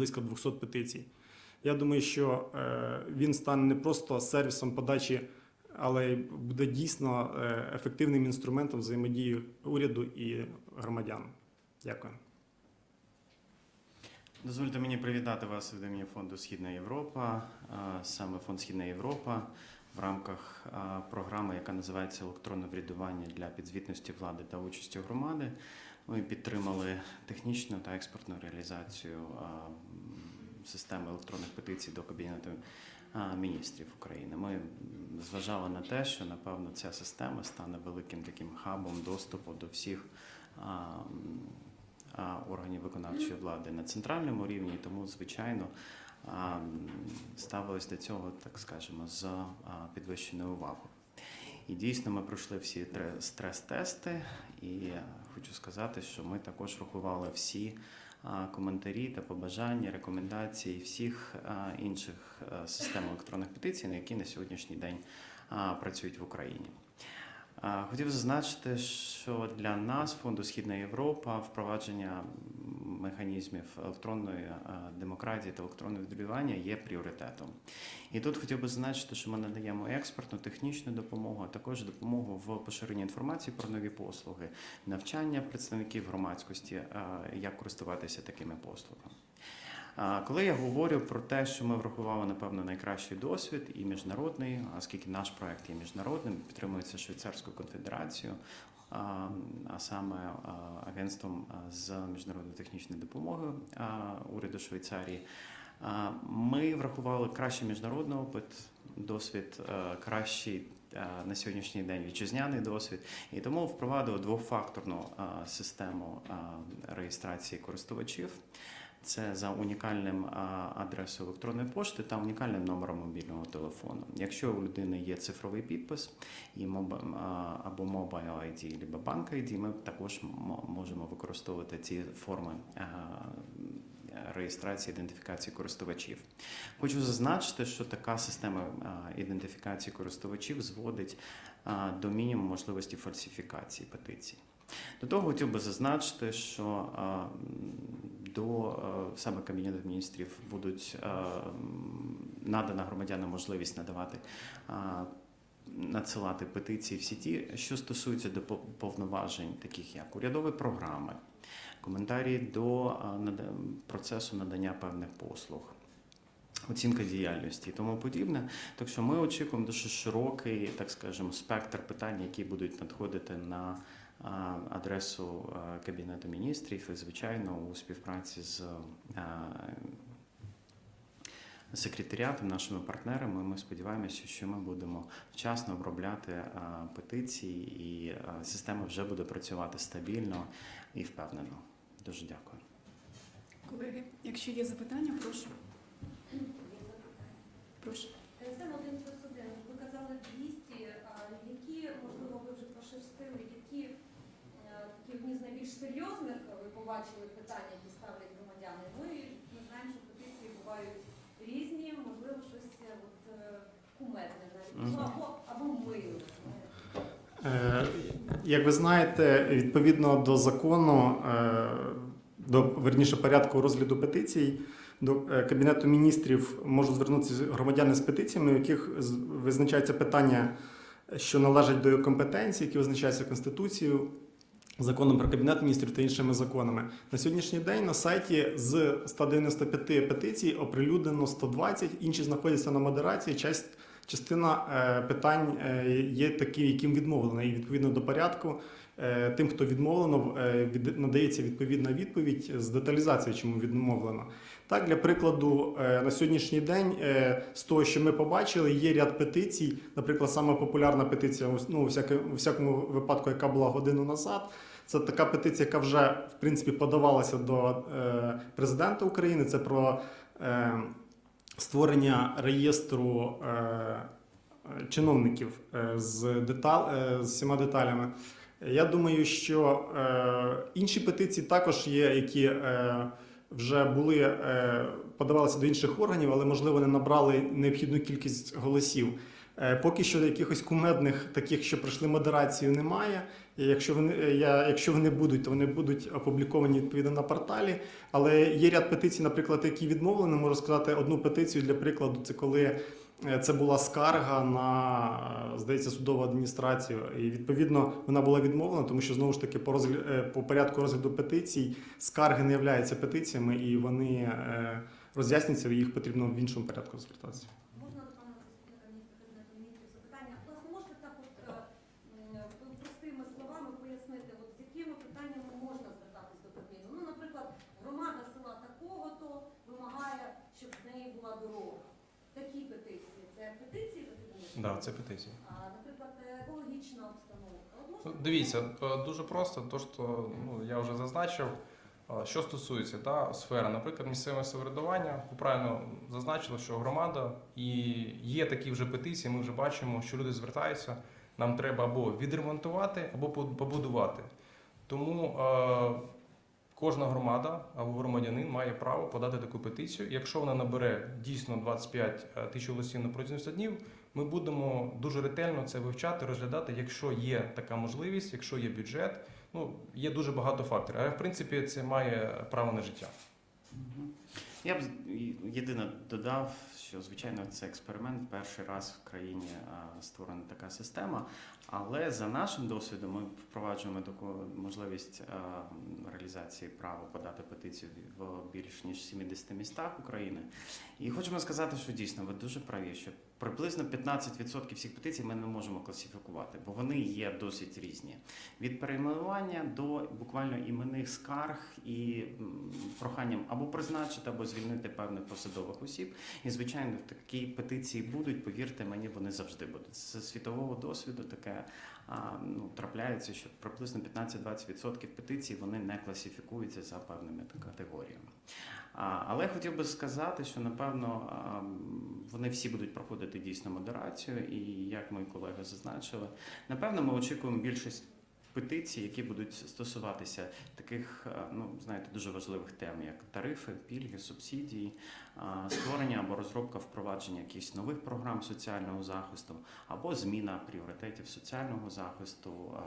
близько 200 петицій. Я думаю, що е, він стане не просто сервісом подачі, але буде дійсно е, ефективним інструментом взаємодії уряду і громадян. Дякую. Дозвольте мені привітати вас від імені фонду Східна Європа. Саме фонд Східна Європа в рамках програми, яка називається Електронне врядування для підзвітності влади та участі громади. Ми підтримали технічну та експортну реалізацію системи електронних петицій до Кабінету міністрів України. Ми зважали на те, що напевно ця система стане великим таким хабом доступу до всіх. органів виконавчої влади на центральному рівні, тому звичайно ставились до цього, так скажемо, з підвищеною увагою. І дійсно ми пройшли всі тре- стрес-тести, і хочу сказати, що ми також врахували всі коментарі та побажання, рекомендації всіх інших систем електронних петицій, на які на сьогоднішній день працюють в Україні. Хотів зазначити, що для нас, фонду Східна Європа, впровадження механізмів електронної демократії та електронного відрядування є пріоритетом. І тут хотів би зазначити, що ми надаємо експертну, технічну допомогу, а також допомогу в поширенні інформації про нові послуги, навчання представників громадськості, як користуватися такими послугами. Коли я говорю про те, що ми врахували напевно найкращий досвід і міжнародний, оскільки наш проект є міжнародним, підтримується Швейцарською конфедерацією, а саме агентством з міжнародної технічної допомоги уряду Швейцарії. Ми врахували кращий міжнародний опит, досвід, кращий на сьогоднішній день вітчизняний досвід, і тому впровадили двофакторну систему реєстрації користувачів. Це за унікальним адресою електронної пошти та унікальним номером мобільного телефону. Якщо у людини є цифровий підпис і або Mobile ID, або Bank ID, ми також можемо використовувати ці форми реєстрації ідентифікації користувачів. Хочу зазначити, що така система ідентифікації користувачів зводить до мінімуму можливості фальсифікації петицій. До того хотів би зазначити, що а, до е, саме Кабінету міністрів будуть е, надана громадянам можливість надавати. Надсилати петиції в сіті, що стосується до повноважень, таких як урядові програми, коментарі до процесу надання певних послуг, оцінка діяльності і тому подібне. Так що ми очікуємо дуже широкий, так скажемо, спектр питань, які будуть надходити на адресу Кабінету міністрів і, звичайно, у співпраці з секретаріатом, нашими партнерами. Ми сподіваємося, що ми будемо вчасно обробляти петиції, і система вже буде працювати стабільно і впевнено. Дуже дякую. Колеги, якщо є запитання, прошу. Прошу. ТСН 1 плюс 1, ви казали 200, а які, можливо, ви вже пошерстили, які е, такі найбільш серйозних ви побачили питання, які ставлять громадяни? Ну і ми знаємо, що петиції бувають різні, можливо, щось е, от, е, навіть, ну, або, або миле. Е, Як ви знаєте, відповідно до закону, е, до верніше порядку розгляду петицій, до е, Кабінету міністрів можуть звернутися громадяни з петиціями, у яких визначається питання, що належать до його компетенції, які визначаються Конституцією, законом про Кабінет міністрів та іншими законами. На сьогоднішній день на сайті з 195 петицій оприлюднено 120, інші знаходяться на модерації. Часть Частина е, питань е, є такі, яким відмовлено, і відповідно до порядку е, тим, хто відмовлено, від, надається відповідна відповідь з деталізацією, чому відмовлено. Так, для прикладу, на сьогоднішній день з того, що ми побачили, є ряд петицій. Наприклад, сама популярна петиція, ну, у всякому випадку, яка була годину назад. Це така петиція, яка вже в принципі подавалася до е, президента України. Це про е, створення реєстру е, чиновників з, детал, з всіма деталями. Я думаю, що інші петиції також є, які вже були подавалися до інших органів, але можливо не набрали необхідну кількість голосів. Е, Поки що якихось кумедних таких, що пройшли модерацію, немає. І Якщо вони, е, я, якщо вони будуть, то вони будуть опубліковані відповідно на порталі. Але є ряд петицій, наприклад, які відмовлені. Можу сказати одну петицію для прикладу. Це коли е, це була скарга на, здається, судову адміністрацію. І відповідно вона була відмовлена, тому що знову ж таки по, розгля... по порядку розгляду петицій скарги не являються петиціями, і вони роз'ясняться, їх потрібно в іншому порядку звертатися. Можна до пана заступника міністра Кабінету міністрів запитання? Власне, можете так от е, м, простими словами пояснити, от з якими питаннями можна звертатись до Кабміну? Ну, наприклад, громада села такого-то вимагає, щоб в неї була дорога. Такі петиції. Це петиції ви? Да, це петиція. А, наприклад, екологічна обстановка. От Дивіться, е, дуже просто, то що ну, я вже зазначив. Е, Що стосується да, сфери, наприклад, місцевого самоврядування, ви правильно зазначили, що громада і є такі вже петиції. Ми вже бачимо, що люди звертаються. Нам треба або відремонтувати, або побудувати. Тому е, кожна громада або громадянин має право подати таку петицію. Якщо вона набере дійсно 25 тисяч голосів на протязі 100 днів, ми будемо дуже ретельно це вивчати, розглядати, якщо є така можливість, якщо є бюджет. Ну є дуже багато факторів. Але в принципі це має право на життя. Я б єдине додав, що звичайно це експеримент. Перший раз в країні створена така система. Але за нашим досвідом ми впроваджуємо таку можливість реалізації права подати петицію в більш ніж 70 містах України. І хочемо сказати, що дійсно ви дуже праві, що приблизно 15% всіх петицій ми не можемо класифікувати, бо вони є досить різні. Від перейменування до буквально іменних скарг і проханням або призначити, або звільнити певних посадових осіб. І звичайно, такі петиції будуть. Повірте мені, вони завжди будуть. З світового досвіду таке ну, трапляється, що приблизно 15-20% петицій вони не класифікуються за певними категоріями. Але хотів би сказати, що напевно вони всі будуть проходити дійсно модерацію, і як мої колеги зазначили, напевно, ми очікуємо більшість петицій, які будуть стосуватися таких, ну знаєте, дуже важливих тем, як тарифи, пільги, субсидії, створення або розробка впровадження якихось нових програм соціального захисту, або зміна пріоритетів соціального захисту,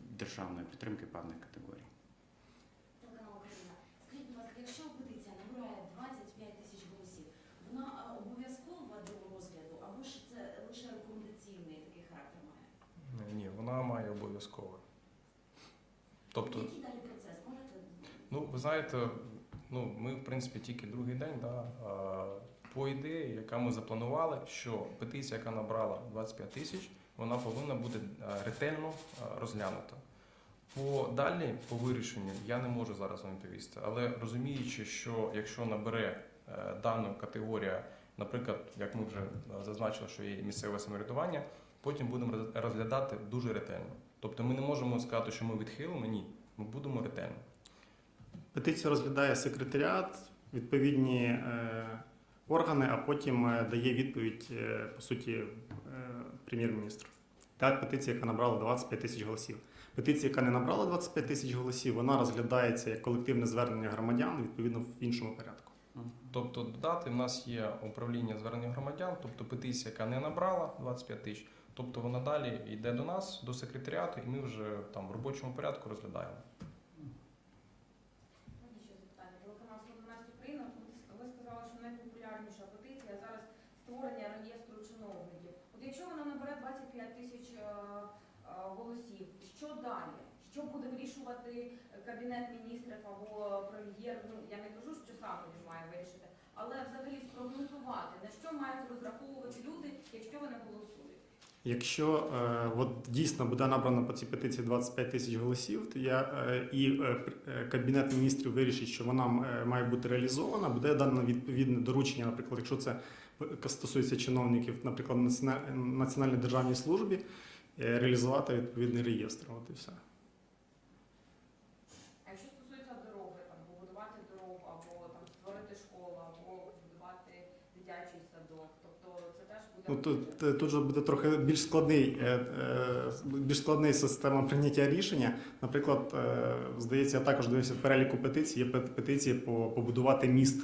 державної підтримки певних категорій. Скажіть, будь ласка, якщо петиція набирає 25 тисяч голосів, вона обов'язкова до розгляду, або ж це лише рекомендаційний такий характер має? Ні, вона має обов'язково. Тобто, Який далі процес? Можете? ну ви знаєте, ну ми в принципі тільки другий день, да, а, по ідеї, яка ми запланували, що петиція, яка набрала 25 тисяч, вона повинна бути ретельно розглянута. По далі, по вирішенню, я не можу зараз вам відповісти, але розуміючи, що якщо набере е, дану категорія, наприклад, як ми вже е, зазначили, що є місцеве самоврядування, потім будемо розглядати дуже ретельно. Тобто ми не можемо сказати, що ми відхилимо, ні, ми будемо ретельно. Петицію розглядає секретаріат, відповідні е, органи, а потім е, дає відповідь, е, по суті, е, прем'єр-міністр. Так, петиція, яка набрала 25 тисяч голосів. Петиція, яка не набрала 25 тисяч голосів, вона розглядається як колективне звернення громадян відповідно в іншому порядку. Тобто додати, в нас є управління звернення громадян, тобто петиція, яка не набрала 25 тисяч, тобто вона далі йде до нас, до секретаріату, і ми вже там в робочому порядку розглядаємо. Ще запитання? Телеканал 112 Україна. Ви сказали, що найпопулярніша петиція зараз створення реєстру чиновників. От якщо вона набере 25 тисяч е, е, голосів, що далі? Що буде вирішувати кабінет міністрів або прем'єр? Ну я не кажу, що сам він має вирішити, але взагалі спрогнозувати на що мають розраховувати люди, якщо вони голосують. Якщо е, от дійсно буде набрано по цій петиції 25 тисяч голосів, то я е, і е, е, кабінет міністрів вирішить, що вона е, має бути реалізована, буде дано відповідне доручення, наприклад, якщо це е, стосується чиновників, наприклад, націона- національній державній службі, е, реалізувати відповідний реєстр. От і все. А якщо стосується дороги, там побудувати дорогу, або там створити школу, або побудувати дитячий садок, тобто це теж буде Ну тут, е, тут же буде трохи більш складний, е, е, більш складний система прийняття рішення. Наприклад, здається, я також дивився в переліку петицій. Є петиції по побудувати міст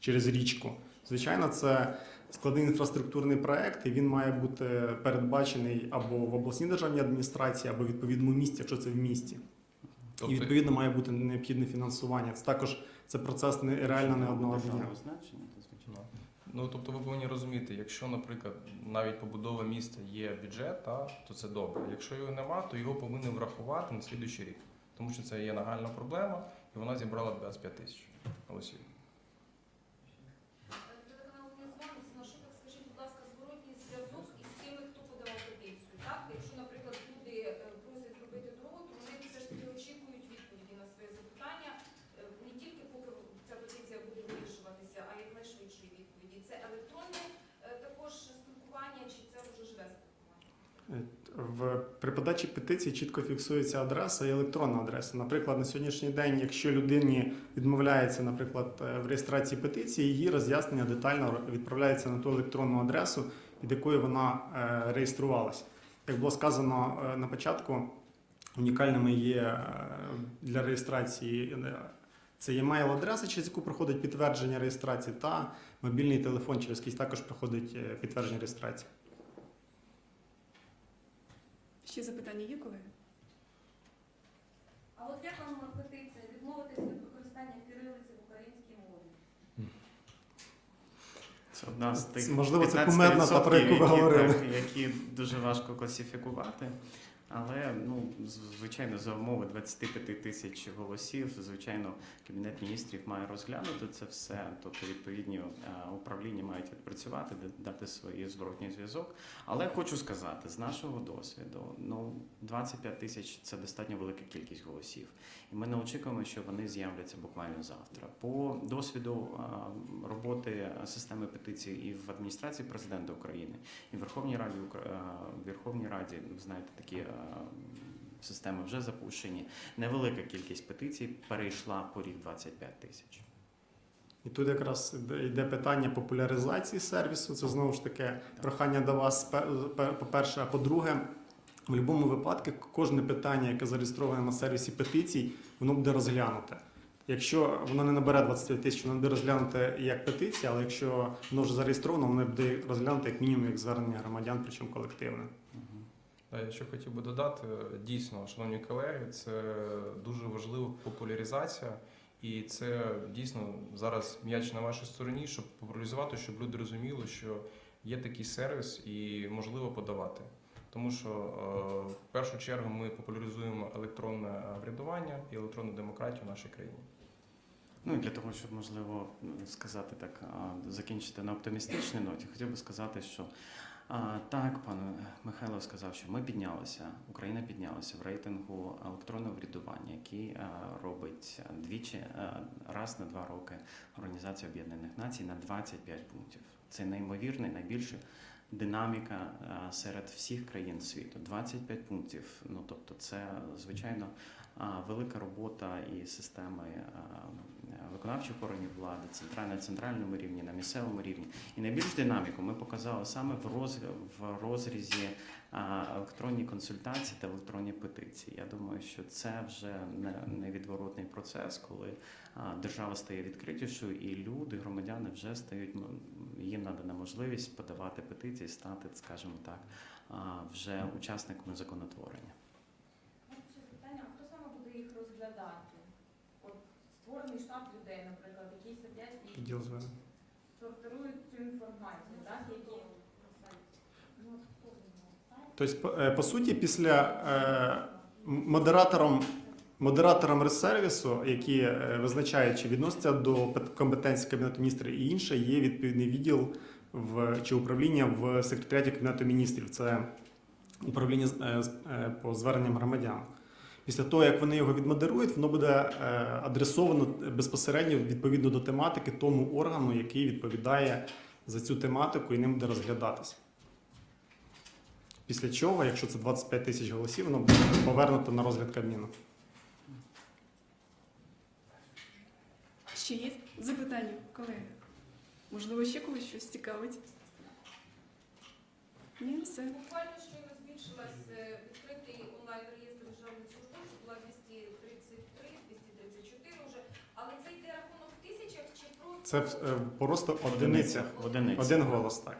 через річку. Звичайно, це складний інфраструктурний проект, і він має бути передбачений або в обласній державній адміністрації, або в відповідному місті, якщо це в місті. І Тобто, відповідно має бути необхідне фінансування. Це також це процес не реально не одного дня. Ну, тобто ви повинні розуміти, якщо, наприклад, навіть побудова міста є бюджет, та, то це добре. Якщо його нема, то його повинні врахувати на слідуючий рік. Тому що це є нагальна проблема, і вона зібрала 25 тисяч голосів. Телеканал не з вами, на що так скажіть, будь ласка, зворотній зв'язок із тими, хто подавав петицію. Так, якщо, наприклад, люди е, просять зробити дорогу, то вони все ж таки очікують відповіді на своє запитання е, не тільки поки ця петиція буде вирішуватися, а якнайшвидшої відповіді. Це електронне е, також спілкування, чи це вже живе спілкування? В при подачі петиції чітко фіксується адреса і електронна адреса. Наприклад, на сьогоднішній день, якщо людині відмовляється, наприклад, е, в реєстрації петиції, її роз'яснення детально відправляється на ту електронну адресу, від якої вона е, реєструвалася. Як було сказано е, на початку, унікальними є для реєстрації це є мейл-адреса, через яку проходить підтвердження реєстрації, та мобільний телефон, через який також проходить підтвердження реєстрації. Ще запитання є, колеги? А от як вам петиція відмовитися від використання кирилиці в українській мові? Це одна з тих Можливо, це 15%, кумедна та, про яку ви які, говорили. так, які дуже важко класифікувати. Але ну звичайно, за умови 25 тисяч голосів, звичайно, кабінет міністрів має розглянути це все. Тобто відповідні е, управління мають відпрацювати, дати свій зворотній зв'язок. Але хочу сказати, з нашого досвіду, ну 25 тисяч це достатньо велика кількість голосів, і ми не очікуємо, що вони з'являться буквально завтра. По досвіду е, роботи системи петицій і в адміністрації президента України, і в Верховній Раді е, в Верховній Раді, ви знаєте, такі системи вже запущені. Невелика кількість петицій перейшла поріг 25 тисяч. І тут якраз йде- питання популяризації сервісу. Це знову ж таки прохання до вас, пе- пе- по-перше, а по-друге, в будь-якому випадку кожне питання, яке зареєстроване на сервісі петицій, воно буде розглянуте. Якщо воно не набере 25 тисяч, воно буде розглянуте як петиція, але якщо воно вже зареєстровано, воно буде розглянуте як мінімум як звернення громадян, причому колективне. Я ще хотів би додати, дійсно, шановні колеги, це дуже важлива популяризація, і це дійсно зараз м'яч на вашій стороні, щоб популяризувати, щоб люди розуміли, що є такий сервіс і можливо подавати. Тому що е, в першу чергу ми популяризуємо електронне врядування і електронну демократію в нашій країні. Ну і для того, щоб можливо сказати так, закінчити на оптимістичній ноті, хотів би сказати, що а, так, пан Михайло сказав, що ми піднялися, Україна піднялася в рейтингу електронного врядування, який а, робить двічі а, раз на два роки Організація Об'єднаних Націй на 25 пунктів. Це неймовірний, найбільша динаміка серед всіх країн світу. 25 пунктів. Ну тобто, це звичайно велика робота і системи а, виконавчих органів влади, центральна центральному рівні, на місцевому рівні. І найбільш динаміку ми показали саме в роз в розрізі електронні консультації та електронні петиції. Я думаю, що це вже не невідворотний процес, коли держава стає відкритішою, і люди, громадяни вже стають їм надана можливість подавати петиції, стати, скажімо так, вже учасниками законотворення. Можна ще запитання, а хто саме буде їх розглядати? От штат людей, наприклад, які сидять і Відділ звернень. сортирують цю інформацію, так, які ну, от хто? Тобто, по- е, по суті, після е, м- модератором, модератором ресервісу, які е, визначають, чи відносяться до пет- компетенції Кабінету міністрів і інше, є відповідний відділ в, чи управління в секретаріаті Кабінету міністрів. Це управління з- е, з- е, по зверненням громадян. Після того, як вони його відмодерують, воно буде е, адресовано безпосередньо відповідно до тематики тому органу, який відповідає за цю тематику і ним буде розглядатися. Після чого, якщо це 25 тисяч голосів, воно буде повернуто на розгляд Кабміну. Ще є запитання, колеги? Можливо, ще когось щось цікавить? Ні, все. Буквально щойно збільшилась е, відкритий онлайн реєстр державних службовців, була 233, 234 вже. Але це йде рахунок в тисячах чи про Це в- е, просто одиниця. В одиницях. Один голос, так.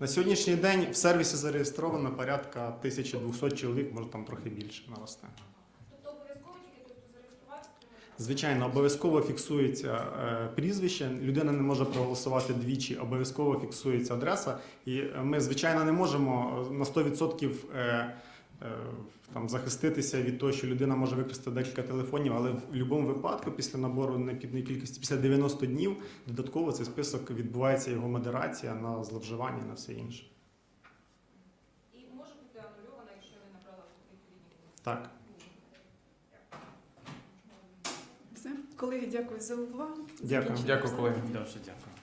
На сьогоднішній день в сервісі зареєстровано порядка 1200 чоловік, може там трохи більше наросте. Тобто обов'язково тільки хто може Звичайно, обов'язково фіксується е, прізвище. Людина не може проголосувати двічі, обов'язково фіксується адреса. І ми, звичайно, не можемо на 100% е, е, там, захиститися від того, що людина може використати декілька телефонів, але в будь-якому випадку, після набору необхідної кількості, після 90 днів, додатково цей список відбувається його модерація на зловживання на все інше. і може бути анульована, якщо не набрала відповідні. Так. Все. Колеги, дякую за увагу. Дякую. Дякую, колеги. Дуже дякую.